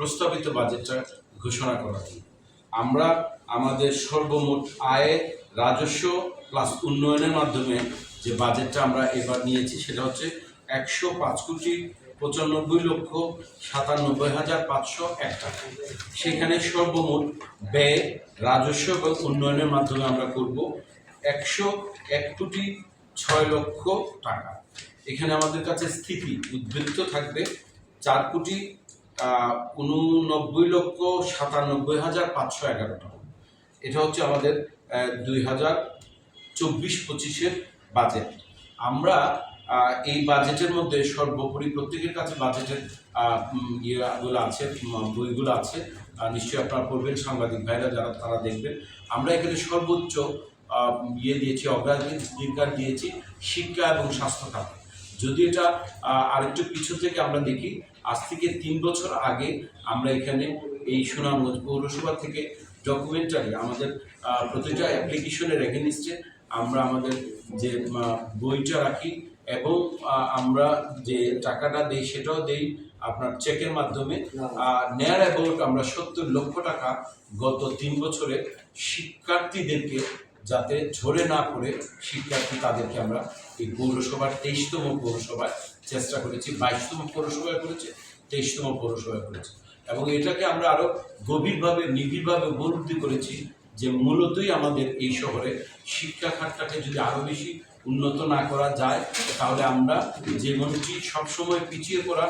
প্রস্তাবিত বাজেটটা ঘোষণা করা। হলো আমরা আমাদের সর্বমোট আয় রাজস্ব প্লাস উন্নয়নের মাধ্যমে যে বাজেটটা আমরা এবার নিয়েছি সেটা হচ্ছে একশো পাঁচ কোটি পঁচানব্বই লক্ষ সাতানব্বই হাজার পাঁচশো এক টাকা। সেখানে সর্বমোট ব্যয় রাজস্ব এবং উন্নয়নের মাধ্যমে আমরা করব একশো এক কোটি ছয় লক্ষ টাকা। এখানে আমাদের কাছে স্থিতি, উদ্বৃত্ত থাকবে চার কোটি উননব্বই লক্ষ সাতানব্বই হাজার পাঁচশো এগারো টাকা। এটা হচ্ছে আমাদের দুই হাজার চব্বিশ পঁচিশের বাজেট আমরা এই বাজেটের মধ্যে সর্বোপরি প্রত্যেকের কাছে বাজেটের ইয়েগুলো আছে বইগুলো আছে। নিশ্চয়ই আপনারা পড়বেন, সাংবাদিক ভাইরা যারা, তারা দেখবেন। আমরা এখানে সর্বোচ্চ ইয়ে দিয়েছি, অগ্রাধিকার দিয়েছি শিক্ষা এবং স্বাস্থ্য খাতে। যদি এটা আরেকটু পিছু থেকে আমরা দেখি, আজ থেকে তিন বছর আগে আমরা এখানে এই সুনামগঞ্জ পৌরসভা থেকে ডকুমেন্টারি আমাদের প্রতিটা অ্যাপ্লিকেশনের এগেনিস্টে আমরা আমাদের যে বইটা রাখি এবং আমরা যে টাকাটা দেই সেটাও দেই আপনার চেকের মাধ্যমে। নেয়ার অ্যাবাউট আমরা সত্তর লক্ষ টাকা গত তিন বছরে শিক্ষার্থীদেরকে যাতে ঝরে না পড়ে, শিক্ষার্থী তাদেরকে আমরা এই পৌরসভার তেইশতম পৌরসভায় চেষ্টা করেছি, বাইশতম পৌরসভায় করেছে, তেইশতম পৌরসভায় করেছে। এবং এটাকে আমরা আরও গভীরভাবে, নিবিড়ভাবে উপলব্ধি করেছি যে মূলতই আমাদের এই শহরে শিক্ষা খাতটাকে যদি আরও বেশি উন্নত না করা যায়, তাহলে আমরা যেমনটি সবসময় পিছিয়ে পড়া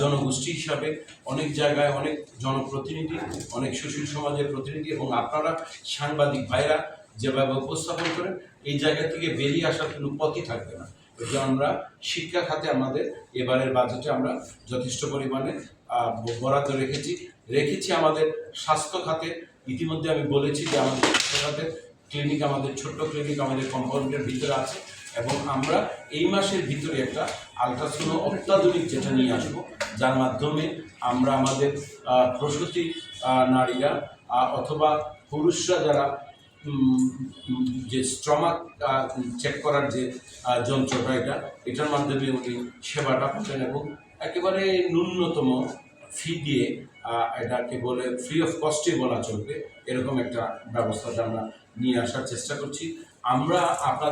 জনগোষ্ঠী হিসাবে অনেক জায়গায় অনেক জনপ্রতিনিধি, অনেক সুশীল সমাজের প্রতিনিধি এবং আপনারা সাংবাদিক ভাইরা যেভাবে উপস্থাপন করেন এই জায়গা থেকে বেরিয়ে আসার কোনো পথই থাকবে না। যে আমরা শিক্ষা খাতে আমাদের এবারের বাজেটে আমরা যথেষ্ট পরিমাণে বরাদ্দ রেখেছি রেখেছি আমাদের স্বাস্থ্য খাতে। ইতিমধ্যে আমি বলেছি যে আমাদের স্বাস্থ্য খাতে ক্লিনিক আমাদের ছোট্ট ক্লিনিক আমাদের কম্পাউন্ডের ভিতরে আছে এবং আমরা এই মাসের ভিতরে একটা আলট্রাসোনো অত্যাধুনিক যেটা নিয়ে আসব, যার মাধ্যমে আমরা আমাদের প্রসূতি নারীরা অথবা পুরুষরা যারা যে স্ট্রমাক চেক করার যে যন্ত্রটা এটা, এটার মাধ্যমে উনি সেবাটা পাচ্ছেন এবং একেবারে ন্যূনতম ফি দিয়ে এটাকে বলে ফ্রি অফ কস্টে বলা চলবে। এরকম একটা ব্যবস্থাটা আমরা নিয়ে আসার চেষ্টা করছি। আমরা আপনাদের